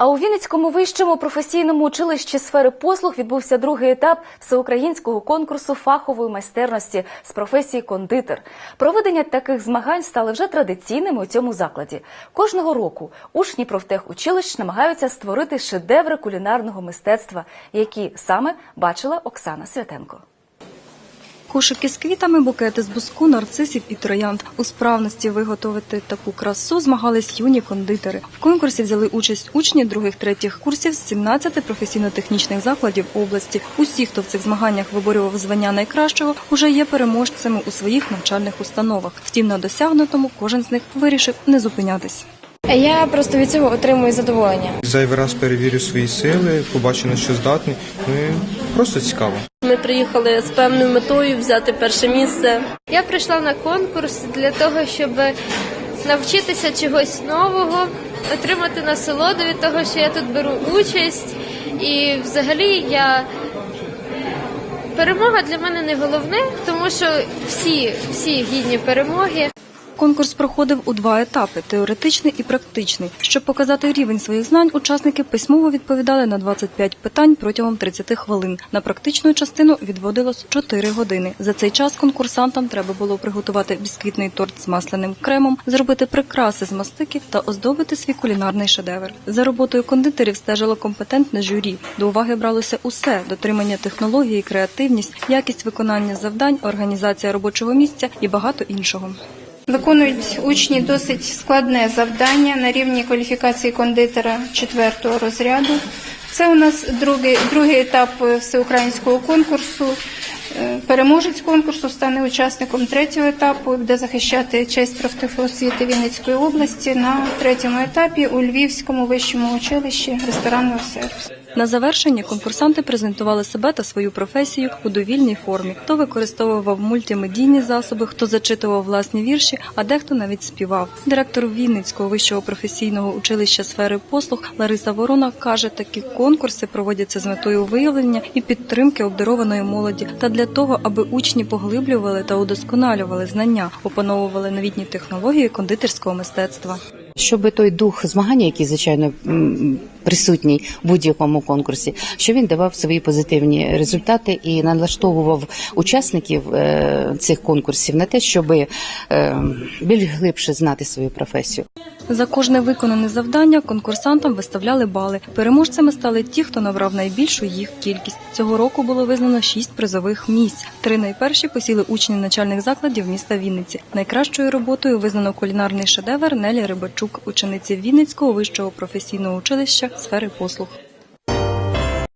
А у Вінницькому вищому професійному училищі сфери послуг відбувся другий етап всеукраїнського конкурсу фахової майстерності з професії кондитер. Проведення таких змагань стали вже традиційними у цьому закладі. Кожного року учні профтехучилищ намагаються створити шедеври кулінарного мистецтва, які саме бачила Оксана Святенко. Кошики з квітами, букети з буску, нарцисів і троянд. У справності виготовити таку красу змагались юні кондитери. В конкурсі взяли участь учні других-третіх курсів з 17 професійно-технічних закладів області. Усі, хто в цих змаганнях виборював звання найкращого, уже є переможцями у своїх навчальних установах. Втім, на досягнутому кожен з них вирішив не зупинятись. Я просто від цього отримую задоволення. Зайвий раз перевірю свої сили, побачу на що здатний. Ну і просто цікаво. Ми приїхали з певною метою взяти перше місце. Я прийшла на конкурс для того, щоб навчитися чогось нового, отримати насолоду від того, що я тут беру участь. І взагалі я перемога для мене не головне, тому що всі, всі гідні перемоги. Конкурс проходив у два етапи теоретичний і практичний. Щоб показати рівень своїх знань, учасники письмово відповідали на 25 питань протягом 30 хвилин. На практичну частину відводилось 4 години. За цей час конкурсантам треба було приготувати бісквітний торт з масляним кремом, зробити прикраси з мастики та оздобити свій кулінарний шедевр. За роботою кондитерів стежило компетентне журі. До уваги бралося усе: дотримання технології, креативність, якість виконання завдань, організація робочого місця і багато іншого. Виконують учні досить складне завдання на рівні кваліфікації кондитера четвертого розряду. Це у нас другий, другий етап всеукраїнського конкурсу. Е, Переможець конкурсу стане учасником третього етапу, буде захищати честь профтехосвіти Вінницької області на третьому етапі у Львівському вищому училищі ресторанного сервісу. На завершення конкурсанти презентували себе та свою професію у довільній формі. Хто використовував мультимедійні засоби, хто зачитував власні вірші, а дехто навіть співав. Директор Вінницького вищого професійного училища сфери послуг Лариса Ворона каже, такі конкурси проводяться з метою виявлення і підтримки обдарованої молоді та для того, аби учні поглиблювали та удосконалювали знання, опановували новітні технології кондитерського мистецтва. Щоб той дух змагання, який звичайно присутній в будь-якому конкурсі, що він давав свої позитивні результати і налаштовував учасників е, цих конкурсів на те, щоб е, більш глибше знати свою професію. За кожне виконане завдання конкурсантам виставляли бали. Переможцями стали ті, хто набрав найбільшу їх кількість. Цього року було визнано шість призових місць. Три найперші посіли учні начальних закладів міста Вінниці. Найкращою роботою визнано кулінарний шедевр Нелі Рибачук, учениці Вінницького вищого професійного училища сфери послуг.